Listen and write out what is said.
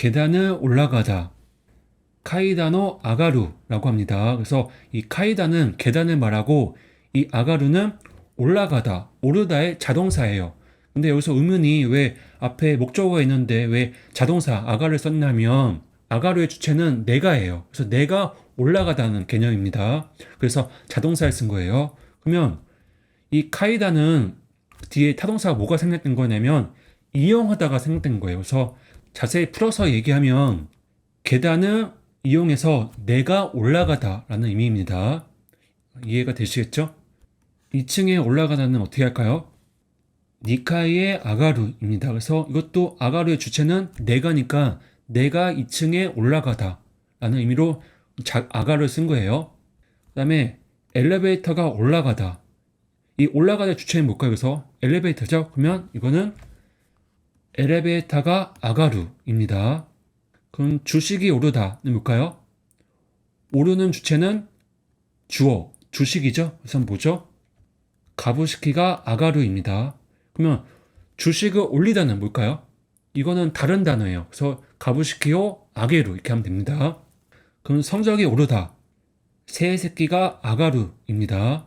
계단을 올라가다. 카이다노 아가루라고 합니다. 그래서 이 카이다는 계단을 말하고 이 아가루는 올라가다, 오르다의 자동사예요. 근데 여기서 의문이 왜 앞에 목적어가 있는데 왜 자동사 아가를 썼냐면 아가루의 주체는 내가예요. 그래서 내가 올라가다는 개념입니다. 그래서 자동사를 쓴 거예요. 그러면 이 카이다는 뒤에 타동사가 뭐가 생략된 거냐면 이용하다가 생략된 거예요. 그래서 자세히 풀어서 얘기하면 계단을 이용해서 내가 올라가다라는 의미입니다. 이해가 되시겠죠? 2층에 올라가다는 어떻게 할까요? 니카이의 아가루입니다. 그래서 이것도 아가루의 주체는 내가니까 내가 2층에 올라가다 라는 의미로 자- 아가를 쓴 거예요. 그 다음에 엘리베이터가 올라가다. 이 올라가다 주체는 뭘까요? 그래서 엘리베이터죠? 그러면 이거는 엘리베이터가 아가루입니다. 그럼 주식이 오르다는 뭘까요? 오르는 주체는 주어, 주식이죠? 그래서 뭐죠? 가부시키가 아가루입니다. 그러면 주식을 올리다는 뭘까요? 이거는 다른 단어예요. 그래서 가부시키오 아게루 이렇게 하면 됩니다. 그럼 성적이 오르다. 새 새끼가 아가루입니다.